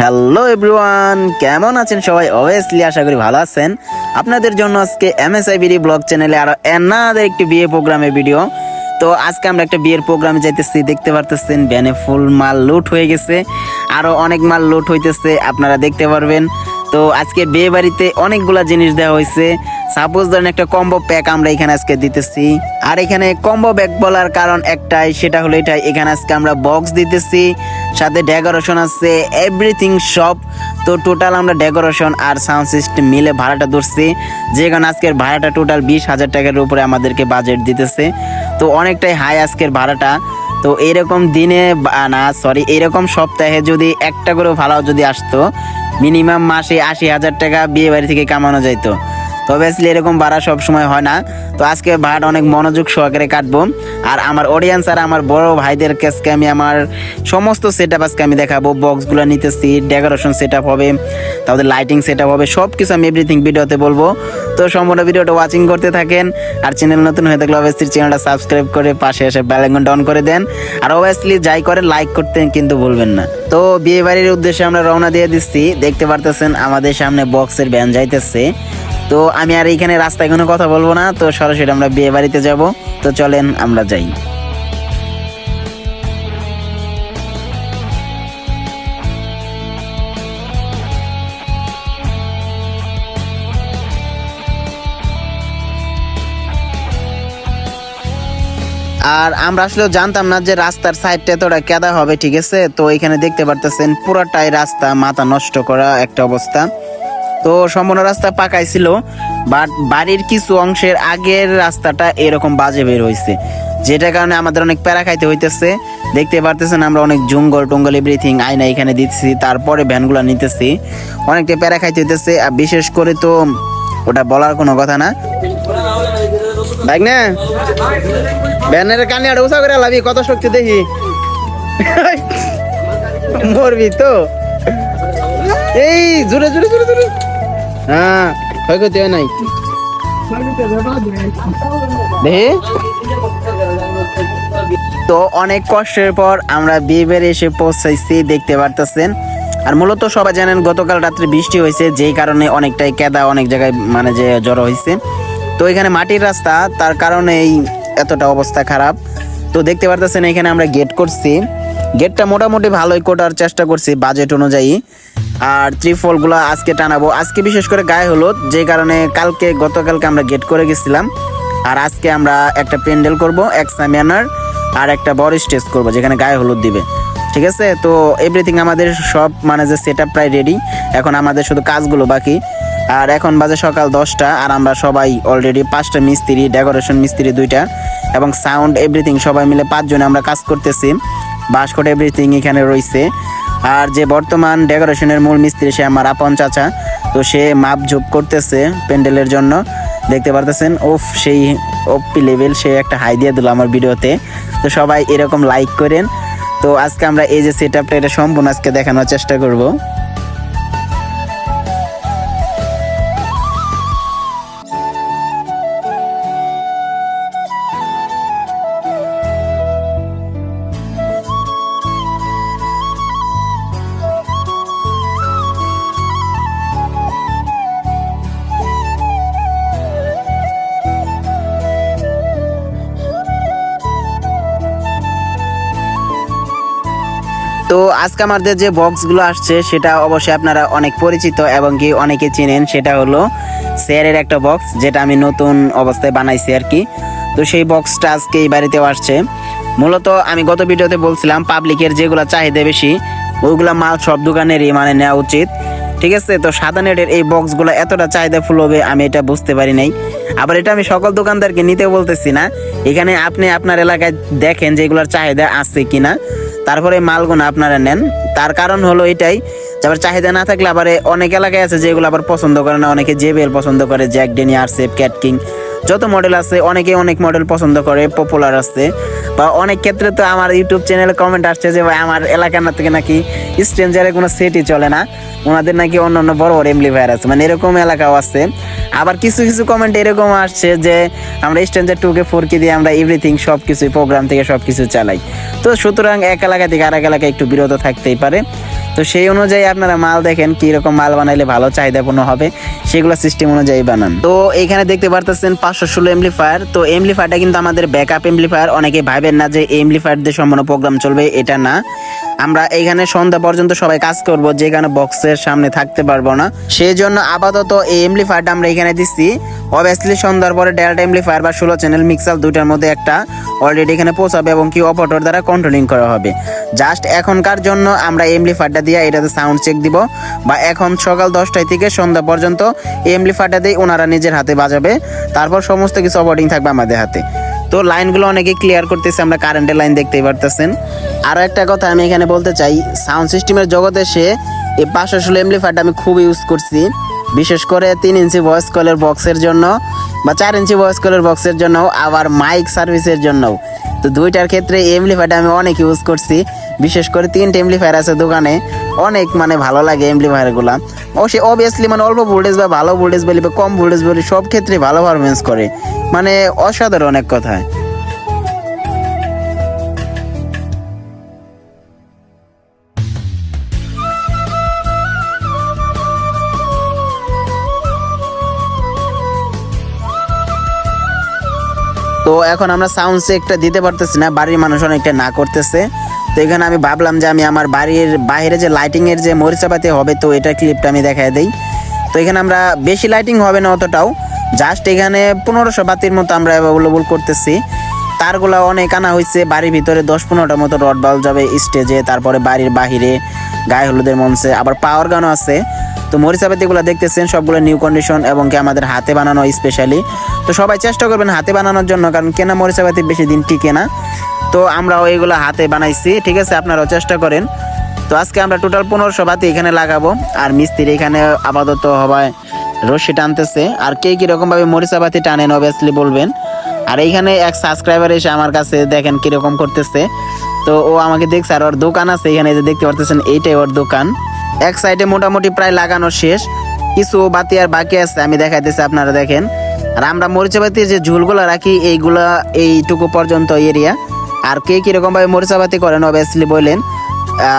Hello everyone, কেমন আছেন সবাই? অবভিয়াসলি আশা করি ভালো আছেন। আপনাদের জন্য আজকে এমএসআই বিডি ব্লগ চ্যানেলে আরও এনাদের একটি বিয়ে প্রোগ্রামের ভিডিও তো আজকে আমরা একটা বিয়ের প্রোগ্রামে যাইতেছি, দেখতে পারতেছেন ভ্যানে ফুল মাল লুট হয়ে গেছে। আরও অনেক মাল লুট হইতেছে, আপনারা দেখতে পারবেন। তো আজকে বিয়ে বাড়িতে অনেকগুলা জিনিস দেওয়া হয়েছে সাপোজ ধরেন একটা কম্বো প্যাক আমরা এখানে আজকে দিতেছি। আর এখানে কম্বো ব্যাগ বলার কারণ একটাই, সেটা হলো এটাই। এখানে আজকে আমরা বক্স দিতেছি। সাথে ডেকোরেশন আছে এভরিথিং সব। তো টোটাল আমরা ডেকোরেশন আর সাউন্ড সিস্টেম মিলে ভাড়াটা ধরছি। যেখানে আজকের ভাড়াটা টোটাল বিশ হাজার টাকার উপরে আমাদেরকে বাজেট দিতেছে। তো অনেকটাই হাই আজকের ভাড়াটা। তো এরকম দিনে না সরি এরকম সপ্তাহে যদি একটা করে ভাড়াও যদি আসতো মিনিমাম মাসে আশি হাজার টাকা বিয়ে বাড়ি থেকে কামানো যাইতো। তো অবভিয়াসলি এরকম ভাড়া সব সময় হয় না। তো আজকে ভাড়াটা অনেক মনোযোগ সহকারে কাটবো। আর আমার অডিয়েন্স আর আমার বড় ভাইদের কাছকে আমি আমার সমস্ত সেট আপ আজকে আমি দেখাবো। বক্সগুলো নিতেছি ডেকোরেশন সেট আপ হবে তাদের লাইটিং সেট আপ হবে সব কিছু আমি এভরিথিং ভিডিওতে বলব। তো সম্পূর্ণ ভিডিওটা ওয়াচিং করতে থাকেন। আর চ্যানেল নতুন হয়ে থাকলে অবভিয়াসলি চ্যানেলটা সাবস্ক্রাইব করে পাশে এসে বেলাইকনটা অন করে দেন। আর অবভিয়াসলি যাই করে লাইক করতে কিন্তু ভুলবেন না। তো বিয়ে বাড়ির উদ্দেশ্যে আমরা রওনা দিয়ে দিচ্ছি। দেখতে পারতেছেন আমাদের সামনে বক্সের ব্যান যাইতেছে। তো আমি আর এখানে রাস্তায় কোনো কথা বলব না। তো সরাসরি আমরা বিয়ে বাড়িতে যাব। তো চলেন আমরা যাই। আর আমরা আসলে জানতাম না যে রাস্তার সাইডটা এতটা কেদা হবে, ঠিক আছে? তো এখানে দেখতে পারতেছেন পুরাটাই রাস্তা, মাথা নষ্ট করা একটা অবস্থা। তো সম্পূর্ণ রাস্তা পাকাই ছিল বাট বাড়ির কিছু অংশের আগের রাস্তাটা এরকম বাজে বের হয়েছে যেটার কারণে আমাদের অনেক প্যারা খাইতে হইতেছে। দেখতে পারতেছেন আমরা অনেক জঙ্গল টঙ্গল এভরিথিং আয়না এখানে দিচ্ছি, তারপরে ভ্যানগুলো নিতেছি। অনেকটা প্যারা খাইতে হইতেছে, আর বিশেষ করে তো ওটা বলার কোনো কথা না। না ব্যানের কানে আর উষা করে লাভি কত শক্তি দেখি? মরবি তো। এই জোরে জোরে জোরে জোরে হ্যাঁ ক্ষয়ক্ষতি হয় নাই। তো অনেক কষ্টের পর আমরা বিয়ে বেড়ে এসে পৌঁছাইছি, দেখতে পারতেছেন। আর মূলত সবাই জানেন, গতকাল রাত্রে বৃষ্টি হয়েছে, যেই কারণে অনেকটাই কেদা, অনেক জায়গায় মানে যে জড়ো হয়েছে। তো এখানে মাটির রাস্তা, তার কারণে এই এতটা অবস্থা খারাপ। তো দেখতে পারতেছেন, এখানে আমরা গেট করছি। গেটটা মোটামুটি ভালোই কোটার চেষ্টা করছি বাজেট অনুযায়ী। আর ত্রিফলগুলো আজকে টানাবো। আজকে বিশেষ করে গায়ে হলুদ, যে কারণে কালকে, গতকালকে আমরা গেট করে গেছিলাম। আর আজকে আমরা একটা প্যান্ডেল করব এক সামিয়ানার আর একটা বড় স্টেজ করব, যেখানে গায়ে হলুদ দিবে। ঠিক আছে? তো এভরিথিং আমাদের সব মানে যে সেট প্রায় রেডি এখন আমাদের শুধু কাজগুলো বাকি। আর এখন বাজে সকাল দশটা, আর আমরা সবাই অলরেডি পাঁচটা মিস্ত্রি ডেকোরেশন মিস্ত্রি দুইটা, এবং সাউন্ড এভরিথিং সবাই মিলে পাঁচজনে আমরা কাজ করতেছি। বাসকট এভরিথিং এখানে রয়েছে। আর যে বর্তমান ডেকোরেশনের মূল মিস্ত্রি, সে আমার আপন চাচা। তো সে মাপ ঝোপ করতেছে প্যান্ডেলের জন্য। দেখতে পারতেছেন? ওফ সেই ওপি লেভেল সে একটা হাই দিয়ে দিল আমার ভিডিওতে। তো সবাই এরকম লাইক করেন। তো আজকে আমরা এই যে সেট আপটা এটা সম্পূর্ণ আজকে দেখানোর চেষ্টা করব। তো আজকে আমাদের যে বক্সগুলো আসছে, সেটা অবশ্যই আপনারা অনেক পরিচিত এবং কি অনেকে চিনেন। সেটা হলো শেয়ারের একটা বক্স, যেটা আমি নতুন অবস্থায় বানাইছি আর কি। তো সেই বক্সটা আজকে এই বাড়িতেও আসছে। মূলত আমি গত ভিডিওতে বলছিলাম, পাবলিকের যেগুলো চাহিদা বেশি, ওইগুলা মাল সব দোকানেরই মানে নেওয়া উচিত। ঠিক আছে? তো সাদা নেটের এই বক্সগুলো এতটা চাহিদা ফুল হবে, আমি এটা বুঝতে পারি নাই। আবার এটা আমি সকল দোকানদারকে নিতে বলতেছি না। এখানে আপনি আপনার এলাকায় দেখেন যে এগুলোর চাহিদা আছে কিনা। তারপরে মালগুনা আপনারা নেন। তার কারণ হলো এটাই আবার চাহিদা না থাকলে আবার অনেক এলাকায় আছে যেগুলো আবার পছন্দ করে না, অনেকে জেবেল পছন্দ করে জ্যাক ডেনি আরসেপ সেফ কিং যত মডেল আছে অনেকে অনেক মডেল পছন্দ করে পপুলার আছে। বা অনেক ক্ষেত্রে তো আমার ইউটিউব চ্যানেলে কমেন্ট আসছে যে, ভাই, আমার এলাকার না থেকে নাকি স্ট্রেঞ্জারের কোনো সেটই চলে না। ওনাদের নাকি অন্য অন্য বড় বড় এমপ্লিফায়ার আছে। মানে এরকম এলাকাও আছে। আবার কিছু কিছু কমেন্ট এরকম আসছে যে, আমরা স্ট্রেঞ্জার টুকে ফোর কে দিয়ে আমরা এভরিথিং সব কিছুই প্রোগ্রাম থেকে সব কিছু চালাই। তো সুতরাং এক এলাকা থেকে আরেক এলাকায় একটু বিরত থাকতেই পারে। তো সেই অনুযায়ী আপনারা মাল দেখেন কি রকম মাল বানাইলে ভালো চাহিদাপূর্ণ হবে, সেগুলো সিস্টেম অনুযায়ী বানান। তো এখানে দেখতে পারতেছেন পাঁচশো ষোলো এমপ্লিফায়ার তো এমপ্লিফায়ারটা কিন্তু আমাদের ব্যাকআপ এমপ্লিফায়ার অনেকে ভাবেন না যে এমপ্লিফায়ার দিয়ে সম্পূর্ণ প্রোগ্রাম চলবে, এটা না। আমরা এইখানে সন্ধ্যা পর্যন্ত সবাই কাজ করব, যেখানে বক্সের সামনে থাকতে পারব না। সেই জন্য আপাতত এই এমপ্লিফায়ারটা আমরা এখানে দিচ্ছি অবভিয়াসলি সন্ধ্যার পরে ডেল্টা এমপ্লিফায়ার বা ষোলো চ্যানেল মিক্সার দুইটার মধ্যে একটা অলরেডি এখানে পৌঁছাবে এবং কি অপারেটর দ্বারা কন্ট্রোলিং করা হবে। জাস্ট এখনকার জন্য আমরা এমপ্লিফায়ারটা দিয়ে এটাতে সাউন্ড চেক দিব বা এখন সকাল দশটায় থেকে সন্ধ্যা পর্যন্ত এমপ্লিফায়ারটা দিয়ে ওনারা নিজের হাতে বাজাবে। তারপর সমস্ত কিছু অপারেটিং থাকবে আমাদের হাতে। তো লাইনগুলো অনেকে ক্লিয়ার করতেছে, আমরা কারেন্টের লাইন দেখতেই পারতেছেন। আরও একটা কথা আমি এখানে বলতে চাই সাউন্ড সিস্টেমের জগতে সে এই পাঁচশো ষোলো এমপ্লিফায়ারটা আমি খুব ইউজ করছি। বিশেষ করে তিন ইঞ্চি ভয়েস কলের বক্সের জন্য বা চার ইঞ্চি ভয়েস কলের বক্সের জন্য আবার মাইক সার্ভিসের জন্যও। তো দুইটার ক্ষেত্রে এই এমপ্লিফায়ারটা আমি অনেক ইউজ করছি। বিশেষ করে তিনটে এমপ্লিফায়ার আছে দোকানে, অনেক মানে ভালো লাগে এমপ্লিফায়ারগুলো সে অবভিয়াসলি মানে অল্প ভোল্টেজ বা ভালো ভোল্টেজ বলি বা কম ভোল্টেজ বলি সব ক্ষেত্রে ভালো পারফরমেন্স করে। মানে অসাধারণ এক কথায়। তো এখন আমরা সাউন্ড চেকটা দিতে পারতেছি না, বাড়ির মানুষ অনেকটা না করতেছে। তো এখানে আমি ভাবলাম যে আমি আমার বাড়ির বাইরে যে লাইটিংয়ের যে মরিচাপাতি হবে, তো এটা ক্লিপটা আমি দেখাই দিই। তো এখানে আমরা বেশি লাইটিং হবে না অতটাও জাস্ট এখানে পনেরোশো বাতির মতো আমরা অ্যাভেলেবল করতেছি। তারগুলো অনেক আনা হয়েছে বাড়ির ভিতরে দশ পনেরোটার মতো রড বাল যাবে স্টেজে তারপরে বাড়ির বাহিরে গায়ে হলুদের মঞ্চে, আবার পাওয়ার গানও আছে। তো মরিচাপাতিগুলো দেখতেছেন, সবগুলো নিউ কন্ডিশন এবং কি আমাদের হাতে বানানো স্পেশালি তো সবাই চেষ্টা করবেন হাতে বানানোর জন্য, কারণ কেনা মরিচাপাতি বেশি দিন টিকে না। তো আমরাও এইগুলো হাতে বানাইছি, ঠিক আছে? আপনারাও চেষ্টা করেন। তো আজকে আমরা টোটাল পনেরোশো বাতি এখানে লাগাবো। আর মিস্ত্রি এখানে আপাতত হবায় রশি টানতেছে আর কে কীরকম ভাবে মরিচাপাতি টানেন অবভিয়াসলি বলবেন। আর এইখানে এক সাবস্ক্রাইবার এসে আমার কাছে দেখেন কীরকম করতেছে। তো ও আমাকে দেখছে, আর ওর দোকান আছে, এখানে যে দেখতে পারতেছেন, এইটাই ওর দোকান। এক সাইডে মোটামুটি প্রায় লাগানো শেষ। কিছু বাতি আর বাকি আছে, আমি দেখাইতেছি আপনারা দেখেন। আর আমরা মরিচা বাতির যে ঝুলগুলো রাখি, এইগুলা এইটুকু পর্যন্ত এরিয়া। আর কে কীরকম ভাবে মরিচা বাতি করেন অবভিয়াসলি বললেন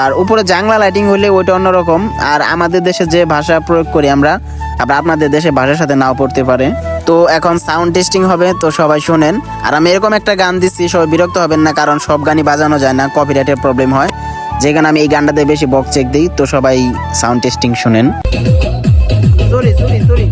আর উপরে জাংলা লাইটিং হলে ওইটা অন্যরকম। আর আমাদের দেশে যে ভাষা প্রয়োগ করি আমরা, আবার আপনাদের দেশে ভাষার সাথে নাও পড়তে পারে। তো এখন সাউন্ড টেস্টিং হবে, তো সবাই শুনেন। আর আমি এরকম একটা গান দিচ্ছি, সবাই বিরক্ত হবেন না, কারণ সব গানই বাজানো যায় না কপিরাইটের প্রবলেম হয়। যে গান আমি এই গানটাতে বেশি বক চেক দিই, তো সবাই সাউন্ড টেস্টিং শুনেন। সরি সরি সরি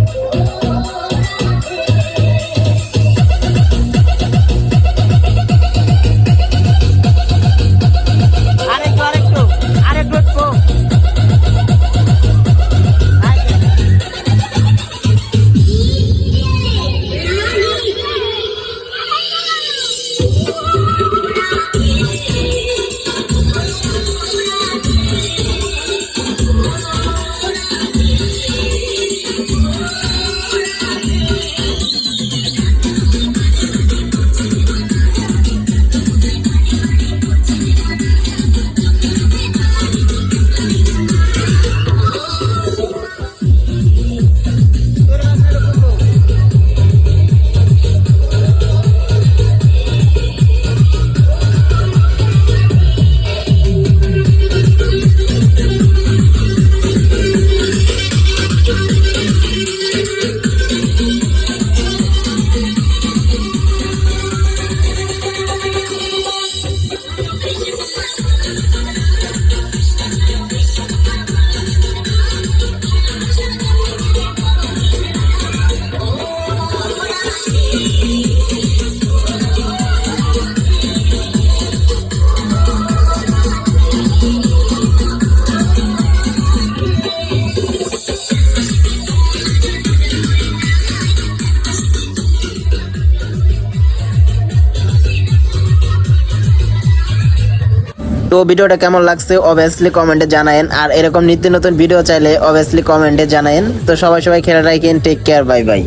তো ভিডিওটা কেমন লাগছে অবভিয়াসলি কমেন্টে জানায়েন। আর এরকম নিত্য নতুন ভিডিও চাইলে অবভিয়াসলি কমেন্টে জানায়েন। তো সবাই সবাই খেলা রাখেন টেক কেয়ার বাই বাই